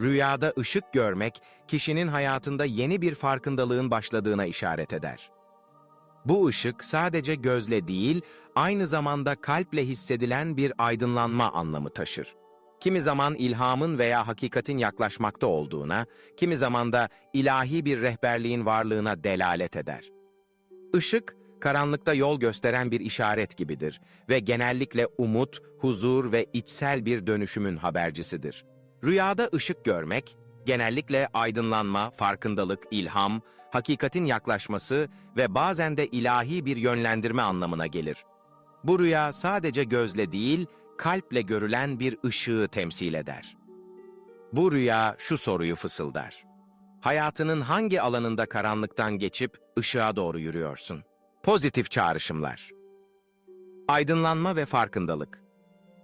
Rüyada ışık görmek, kişinin hayatında yeni bir farkındalığın başladığına işaret eder. Bu ışık sadece gözle değil, aynı zamanda kalple hissedilen bir aydınlanma anlamı taşır. Kimi zaman ilhamın veya hakikatin yaklaşmakta olduğuna, kimi zaman da ilahi bir rehberliğin varlığına delalet eder. Işık, karanlıkta yol gösteren bir işaret gibidir ve genellikle umut, huzur ve içsel bir dönüşümün habercisidir. Rüyada ışık görmek, genellikle aydınlanma, farkındalık, ilham, hakikatin yaklaşması ve bazen de ilahi bir yönlendirme anlamına gelir. Bu rüya sadece gözle değil, kalple görülen bir ışığı temsil eder. Bu rüya şu soruyu fısıldar. Hayatının hangi alanında karanlıktan geçip ışığa doğru yürüyorsun? Pozitif çağrışımlar. Aydınlanma ve farkındalık.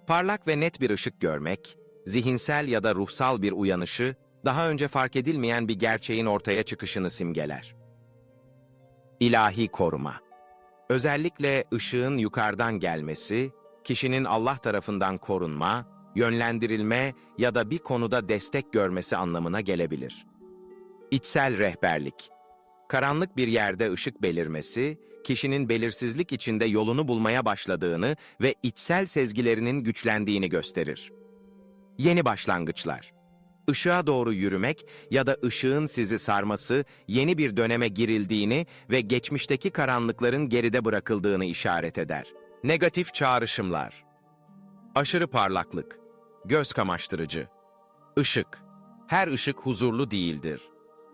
Parlak ve net bir ışık görmek, zihinsel ya da ruhsal bir uyanışı, daha önce fark edilmeyen bir gerçeğin ortaya çıkışını simgeler. İlahi koruma. Özellikle ışığın yukarıdan gelmesi, kişinin Allah tarafından korunma, yönlendirilme ya da bir konuda destek görmesi anlamına gelebilir. İçsel rehberlik. Karanlık bir yerde ışık belirmesi, kişinin belirsizlik içinde yolunu bulmaya başladığını ve içsel sezgilerinin güçlendiğini gösterir. Yeni başlangıçlar. Işığa doğru yürümek ya da ışığın sizi sarması yeni bir döneme girildiğini ve geçmişteki karanlıkların geride bırakıldığını işaret eder. Negatif çağrışımlar. Aşırı parlaklık, göz kamaştırıcı. Işık. Her ışık huzurlu değildir.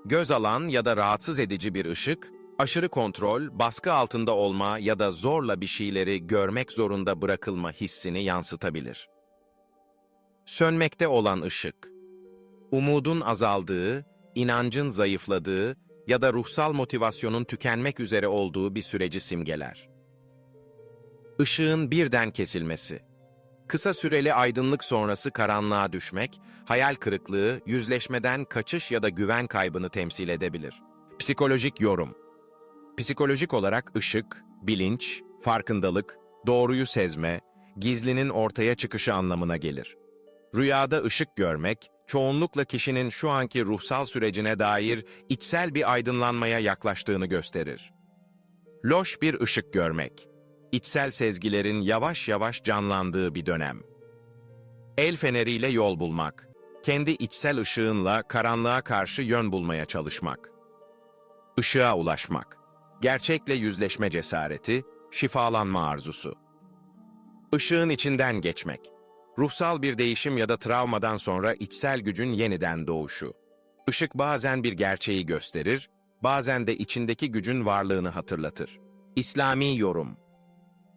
Göz alan ya da rahatsız edici bir ışık, aşırı kontrol, baskı altında olma ya da zorla bir şeyleri görmek zorunda bırakılma hissini yansıtabilir. Sönmekte olan ışık. Umudun azaldığı, inancın zayıfladığı ya da ruhsal motivasyonun tükenmek üzere olduğu bir süreci simgeler. Işığın birden kesilmesi. Kısa süreli aydınlık sonrası karanlığa düşmek, hayal kırıklığı, yüzleşmeden kaçış ya da güven kaybını temsil edebilir. Psikolojik yorum. Psikolojik olarak ışık, bilinç, farkındalık, doğruyu sezme, gizlinin ortaya çıkışı anlamına gelir. Rüyada ışık görmek, çoğunlukla kişinin şu anki ruhsal sürecine dair içsel bir aydınlanmaya yaklaştığını gösterir. Loş bir ışık görmek, içsel sezgilerin yavaş yavaş canlandığı bir dönem. El feneriyle yol bulmak, kendi içsel ışığınla karanlığa karşı yön bulmaya çalışmak. Işığa ulaşmak, gerçekle yüzleşme cesareti, şifalanma arzusu. Işığın içinden geçmek, ruhsal bir değişim ya da travmadan sonra içsel gücün yeniden doğuşu. Işık bazen bir gerçeği gösterir, bazen de içindeki gücün varlığını hatırlatır. İslami yorum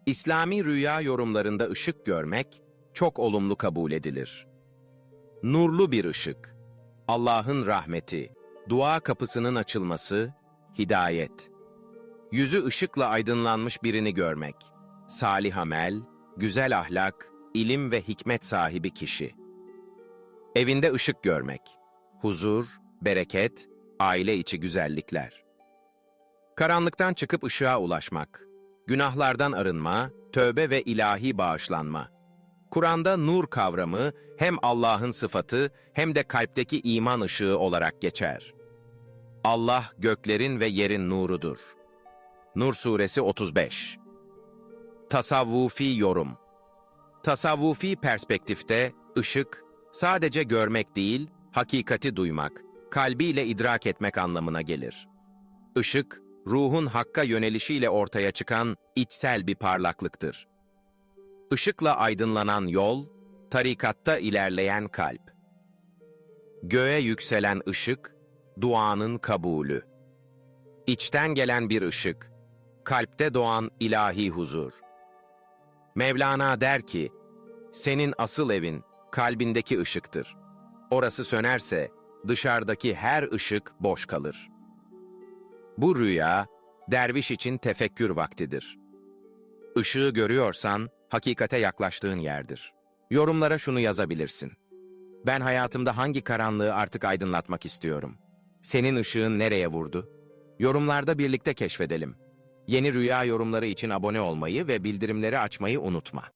İslami rüya yorumlarında ışık görmek çok olumlu kabul edilir. Nurlu bir ışık, Allah'ın rahmeti, dua kapısının açılması, hidayet. Yüzü ışıkla aydınlanmış birini görmek, salih amel, güzel ahlak, ilim ve hikmet sahibi kişi. Evinde ışık görmek, huzur, bereket, aile içi güzellikler. Karanlıktan çıkıp ışığa ulaşmak, günahlardan arınma, tövbe ve ilahi bağışlanma. Kur'an'da nur kavramı hem Allah'ın sıfatı hem de kalpteki iman ışığı olarak geçer. Allah göklerin ve yerin nurudur. Nur Suresi 35 Tasavvufi yorum Tasavvufi perspektifte ışık sadece görmek değil, hakikati duymak, kalbiyle idrak etmek anlamına gelir. Işık, ruhun hakka yönelişiyle ortaya çıkan içsel bir parlaklıktır. Işıkla aydınlanan yol, tarikatta ilerleyen kalp. Göğe yükselen ışık, duanın kabulü. İçten gelen bir ışık, kalpte doğan ilahi huzur. Mevlana der ki, senin asıl evin kalbindeki ışıktır. Orası sönerse dışarıdaki her ışık boş kalır. Bu rüya, derviş için tefekkür vaktidir. Işığı görüyorsan, hakikate yaklaştığın yerdir. Yorumlara şunu yazabilirsin. Ben hayatımda hangi karanlığı artık aydınlatmak istiyorum? Senin ışığın nereye vurdu? Yorumlarda birlikte keşfedelim. Yeni rüya yorumları için abone olmayı ve bildirimleri açmayı unutma.